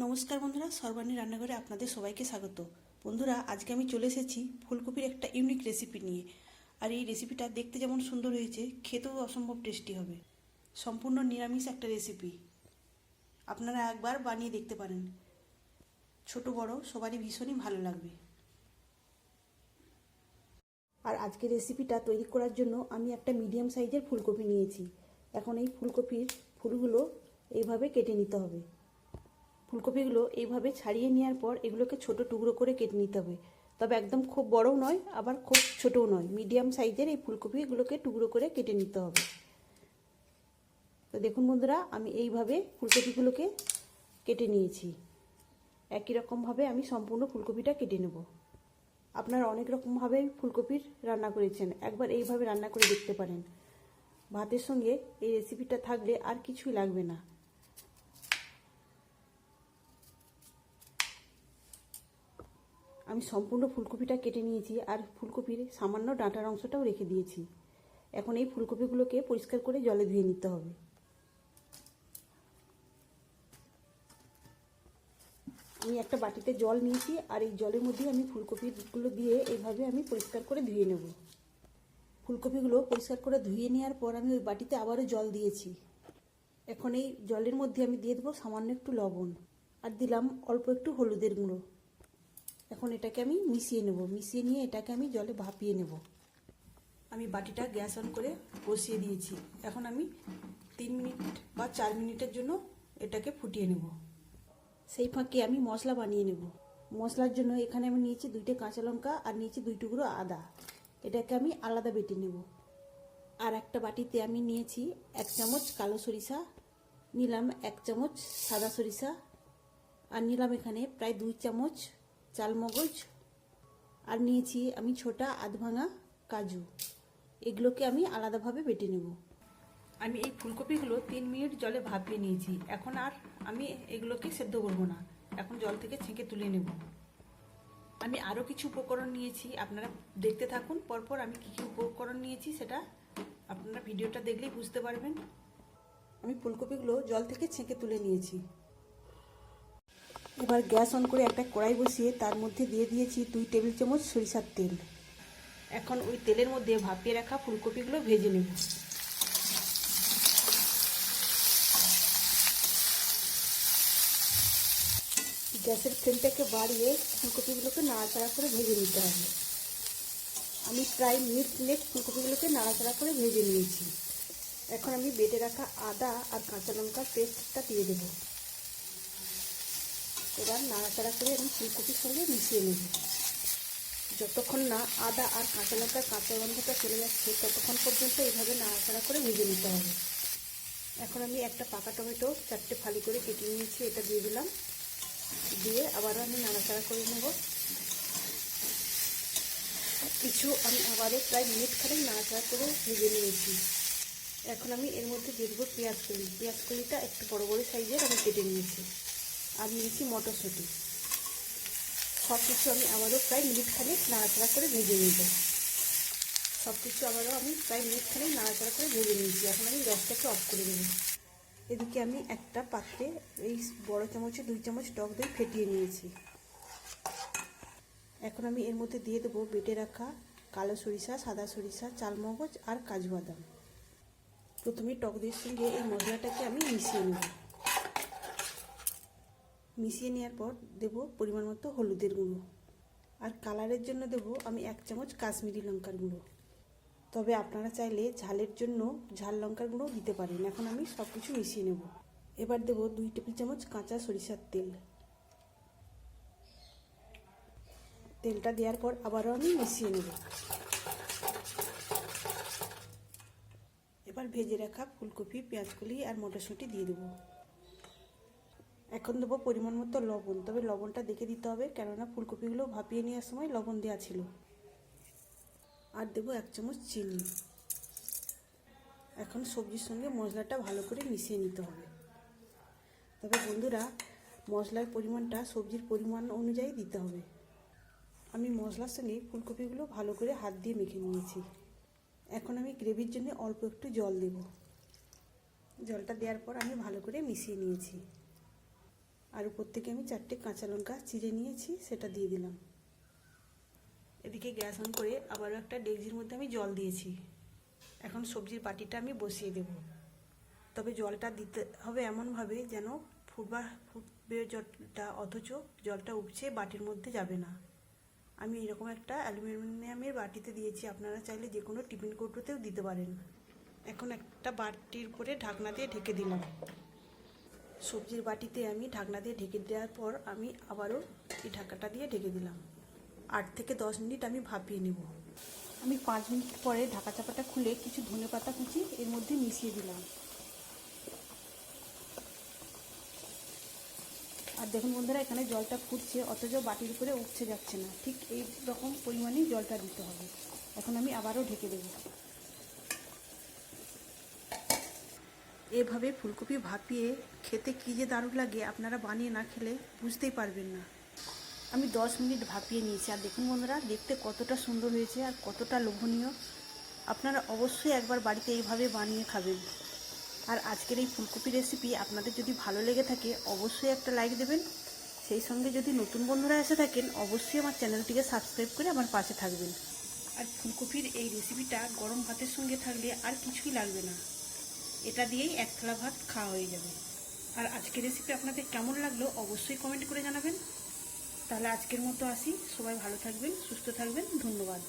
নমস্কার বন্ধুরা, সর্বাণী রান্নাঘরে আপনাদের সবাইকে স্বাগত। বন্ধুরা, আজকে আমি চলে এসেছি ফুলকপির একটা ইউনিক রেসিপি নিয়ে। আর এই রেসিপিটা দেখতে যেমন সুন্দর হয়েছে, খেতেও অসম্ভব টেস্টি হবে। সম্পূর্ণ নিরামিষ একটা রেসিপি আপনারা একবার বানিয়ে দেখতে পারেন। ছোট, বড়, সবারই ভীষণই ভালো লাগবে। আর আজকে রেসিপিটা তৈরি করার জন্য আমি একটা মিডিয়াম সাইজের ফুলকপি নিয়েছি। এখন এই ফুলকপির ফুলগুলো এইভাবে কেটে নিতে হবে। ফুলকপিগুলো এইভাবে ছাড়িয়ে নেওয়ার পর এগুলোকে ছোট টুকরো করে কেটে নিতে হবে। তবে একদম খুব বড়ও নয়, আবার খুব ছোটও নয়। মিডিয়াম সাইজের এই ফুলকপিগুলোকে টুকরো করে কেটে নিতে হবে। তো দেখুন বন্ধুরা, আমি এইভাবে ফুলকপিগুলোকে কেটে নিয়েছি। একই রকমভাবে আমি সম্পূর্ণ ফুলকপিটা কেটে নেব। আপনারা অনেক রকমভাবে ফুলকপির রান্না করেছেন। একবার এইভাবে রান্না করে দেখতে পারেন। ভাতের সঙ্গে এই রেসিপিটা থাকলে আর কিছুই লাগবে না। আমি সম্পূর্ণ ফুলকপিটা কেটে নিয়েছি আর ফুলকপির সামান্য ডাঁটার অংশটাও রেখে দিয়েছি। এখন এই ফুলকপিগুলোকে পরিষ্কার করে জলে ধুয়ে নিতে হবে। আমি একটা বাটিতে জল নিয়েছি আর এই জলের মধ্যে আমি ফুলকপিগুলো দিয়ে এইভাবে আমি পরিষ্কার করে ধুয়ে নেব। ফুলকপিগুলো পরিষ্কার করে ধুয়ে নেওয়ার পর আমি ওই বাটিতে আবারও জল দিয়েছি। এখন এই জলের মধ্যে আমি দিয়ে দেবো সামান্য একটু লবণ। আর দিলাম অল্প একটু হলুদের গুঁড়ো। এখন এটাকে আমি মিশিয়ে নেব। মিশিয়ে নিয়ে এটাকে আমি জলে ভাপিয়ে নেব। আমি বাটিটা গ্যাস অন করে বসিয়ে দিয়েছি। এখন আমি তিন মিনিট বা চার মিনিটের জন্য এটাকে ফুটিয়ে নেব। সেই ফাঁকে আমি মশলা বানিয়ে নেব। মশলার জন্য এখানে আমি নিয়েছি দুইটা কাঁচা লঙ্কা আর নিয়েছি দুই টুকরো আদা। এটাকে আমি আলাদা বেটে নেব। আর একটা বাটিতে আমি নিয়েছি এক চামচ কালো সরিষা, নিলাম এক চামচ সাদা সরিষা, আর নিলাম এখানে প্রায় দুই চামচ চালমগজ আর নিয়েছি আমি ছোটা আধ ভাঙা কাজু। এগুলোকে আমি আলাদাভাবে বেটে নেব। আমি এই ফুলকপিগুলো তিন মিনিট জলে ভাপিয়ে নিয়েছি। এখন আর আমি এগুলোকে সেদ্ধ করব না। এখন জল থেকে ছেঁকে তুলে নেব। আমি আরও কিছু উপকরণ নিয়েছি। আপনারা দেখতে থাকুন। পরপর আমি কী কী উপকরণ নিয়েছি সেটা আপনারা ভিডিওটা দেখলেই বুঝতে পারবেন। আমি ফুলকপিগুলো জল থেকে ছেঁকে তুলে নিয়েছি। এবার গ্যাস অন করে একটা কড়াই বসিয়ে তার মধ্যে দিয়ে দিয়েছি দুই টেবিল চামচ সরিষার তেল। এখন ওই তেলের মধ্যে ভাপিয়ে রাখা ফুলকপিগুলো ভেজে নেব। গ্যাসের ফ্লেমটাকে বাড়িয়ে ফুলকপিগুলোকে নাড়াচাড়া করে ভেজে নিতে হবে। আমি প্রায় মিনিট মিনিট ফুলকপিগুলোকে নাড়াচাড়া করে ভেজে নিয়েছি। এখন আমি বেটে রাখা আদা আর কাঁচা লঙ্কার পেস্টটা দিয়ে দেবো। এবার নাড়াচাড়া করে এবং ফুলকপির সঙ্গে মিশিয়ে নেব। যতক্ষণ না আদা আর কাঁচা লঙ্কার কাঁচা গন্ধটা চলে যাচ্ছে, ততক্ষণ পর্যন্ত এইভাবে নাড়াচাড়া করে ভেজে নিতে হবে। এখন আমি একটা পাকা টমেটো চারটে ফালি করে কেটে নিয়েছি, এটা দিয়ে দিলাম। দিয়ে আবারও আমি নাড়াচাড়া করে নেব। কিছু আমি আবারও প্রায় মিনিট খানেক নাড়াচাড়া করে ভেজে নিয়েছি। এখন আমি এর মধ্যে দিয়ে দেবো পেঁয়াজ কলি। পেঁয়াজ কলিটা একটু বড় বড় সাইজের আমি কেটে নিয়েছি। আর নিয়েছি মটরশুঁটি। সব কিছু আমি আবারও প্রায় মিনিট খানেক নাড়াচাড়া করে ভেজে নেব সব কিছু আবারও আমি প্রায় মিনিট খানেক নাড়াচাড়া করে ভেজে নিয়েছি। এখন আমি গ্যাসটাকে অফ করে দেবো। এদিকে আমি একটা পাত্রে এই বড় চামচে, দুই চামচ টক দই ফেটিয়ে নিয়েছি। এখন আমি এর মধ্যে দিয়ে দেবো বেটে রাখা কালো সরিষা, সাদা সরিষা, চালমগজ আর কাজু বাদাম। প্রথমে টক দইয়ের সঙ্গে এই মশলাটাকে আমি মিশিয়ে নেব। মিশিয়ে নেওয়ার পর দেব পরিমাণ মতো হলুদের গুঁড়ো। আর কালারের জন্য দেব আমি এক চামচ কাশ্মীরি লঙ্কার গুঁড়ো। তবে আপনারা চাইলে ঝালের জন্য ঝাল লঙ্কার গুঁড়ো দিতে পারেন। এখন আমি সব কিছু মিশিয়ে নেব। এবার দেব দুই টেবিল চামচ কাঁচা সরিষার তেল। তেলটা দেওয়ার পর আবারও আমি মিশিয়ে নেব। এবার ভেজে রাখা ফুলকপি, পেঁয়াজকলি আর মটরশুঁটি দিয়ে দেবো। এখন দেবো পরিমাণ মতো লবণ। তবে লবণটা দেখে দিতে হবে, কেননা ফুলকপিগুলো ভাপিয়ে নেওয়ার সময় লবণ দেওয়া ছিল। আর দেবো এক চামচ চিনি। এখন সবজির সঙ্গে মশলাটা ভালো করে মিশিয়ে নিতে হবে। তবে বন্ধুরা, মশলার পরিমাণটা সবজির পরিমাণ অনুযায়ী দিতে হবে। আমি মশলার সঙ্গে ফুলকপিগুলো ভালো করে হাত দিয়ে মেখে নিয়েছি। এখন আমি গ্রেভির জন্য অল্প একটু জল দেব। জলটা দেওয়ার পর আমি ভালো করে মিশিয়ে নিয়েছি। আর উপর থেকে আমি চারটে কাঁচা লঙ্কা চিড়ে নিয়েছি, সেটা দিয়ে দিলাম। এদিকে গ্যাস অন করে আবারও একটা ডেকচির মধ্যে আমি জল দিয়েছি। এখন সবজির বাটিটা আমি বসিয়ে দেব। তবে জলটা দিতে হবে এমনভাবে যেন ফুটবা, ফুটবে জলটা, অথচ জলটা উপচে বাটির মধ্যে যাবে না। আমি এরকম একটা অ্যালুমিনিয়ামের বাটিতে দিয়েছি, আপনারা চাইলে যে কোনো টিফিন কৌটোতেও দিতে পারেন। এখন একটা বাটির উপরে ঢাকনা দিয়ে ঢেকে দিলাম। সবজির বাটিতে আমি ঢাকনা দিয়ে ঢেকে দেওয়ার পর আমি আবারও এই ঢাকাটা দিয়ে ঢেকে দিলাম। আট থেকে দশ মিনিট আমি ভাপিয়ে নেব। আমি পাঁচ মিনিট পরে ঢাকা চাপাটা খুলে কিছু ধনে পাতা কুচি এর মধ্যে মিশিয়ে দিলাম। আর দেখুন বন্ধুরা, এখানে জলটা ফুটছে, অথচ বাটির উপরে উঠছে যাচ্ছে না। ঠিক এই রকম পরিমাণেই জলটা দিতে হবে। এখন আমি আবারও ঢেকে দেব। এভাবে ফুলকপি ভাপিয়ে খেতে কী যে দারুণ লাগে আপনারা বানিয়ে না খেলে বুঝতেই পারবেন না। আমি দশ মিনিট ভাপিয়ে নিয়েছি আর দেখুন বন্ধুরা, দেখতে কতটা সুন্দর হয়েছে আর কতটা লোভনীয়। আপনারা অবশ্যই একবার বাড়িতে এইভাবে বানিয়ে খাবেন। আর আজকের এই ফুলকপি রেসিপি আপনাদের যদি ভালো লেগে থাকে, অবশ্যই একটা লাইক দেবেন। সেই সঙ্গে যদি নতুন বন্ধুরা এসে থাকেন, অবশ্যই আমার চ্যানেলটিকে সাবস্ক্রাইব করে আমার পাশে থাকবেন। আর ফুলকপির এই রেসিপিটা গরম ভাতের সঙ্গে থাকলে আর কিছুই লাগবে না। এটা দিয়েই এক থালা ভাত খাওয়া হয়ে যাবে। আর আজকের রেসিপি আপনাদের কেমন লাগল অবশ্যই কমেন্ট করে জানাবেন। তাহলে আজকের মতো আসি। সবাই ভালো থাকবেন, সুস্থ থাকবেন। ধন্যবাদ।